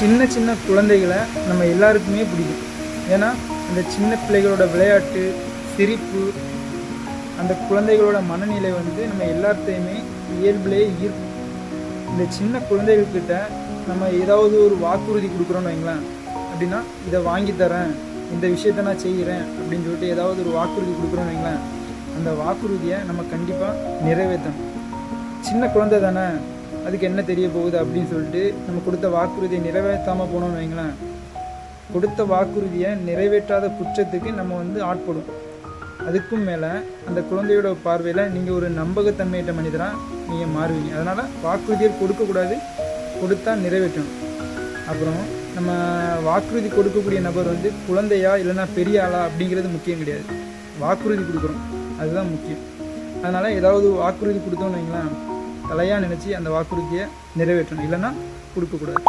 சின்ன சின்ன குழந்தைகளை நம்ம எல்லாருக்குமே பிடிக்கும். ஏன்னா அந்த சின்ன பிள்ளைகளோட விளையாட்டு சிரிப்பு அந்த குழந்தைகளோட மனநிலை வந்து நம்ம எல்லாத்தையுமே இயல்பிலே ஈர்க்கும் இந்த சின்ன குழந்தைகள்கிட்ட நம்ம ஏதாவது ஒரு வாக்குறுதி கொடுக்குறோன்னு வைங்களேன். அப்படின்னா இதை வாங்கி தரேன் இந்த விஷயத்த நான் செய்கிறேன் அப்படின்னு சொல்லிட்டு ஏதாவது ஒரு வாக்குறுதி கொடுக்குறோன்னு வைங்களேன். அந்த வாக்குறுதியை நம்ம கண்டிப்பாக நிறைவேற்றணும். சின்ன குழந்தை தானே? அதுக்கு என்ன தெரிய போகுது அப்படின்னு சொல்லிட்டு நம்ம கொடுத்த வாக்குறுதியை நிறைவேற்றாமல் போனோம்னு வைங்களேன். கொடுத்த வாக்குறுதியை நிறைவேற்றாத குற்றத்துக்கு நம்ம வந்து ஆட்படும். அதுக்கும் மேலே அந்த குழந்தையோட பார்வையில் நீங்கள் ஒரு நம்பகத்தன்மையிட்ட மனிதராக நீங்கள் மாறுவீங்க. அதனால் வாக்குறுதியை கொடுக்கக்கூடாது கொடுத்தா நிறைவேற்றணும். அப்புறம் நம்ம வாக்குறுதி கொடுக்கக்கூடிய நபர் வந்து குழந்தையா இல்லைன்னா பெரிய ஆளா அப்படிங்கிறது முக்கியம் கிடையாது. வாக்குறுதி கொடுக்குறோம். அதுதான் முக்கியம். அதனால் ஏதாவது வாக்குறுதி கொடுத்தோம்னு வைங்களேன். தலையாக நினச்சி அந்த வாக்குறுதியை நிறைவேற்றணும். இல்லைன்னா கொடுக்கக்கூடாது.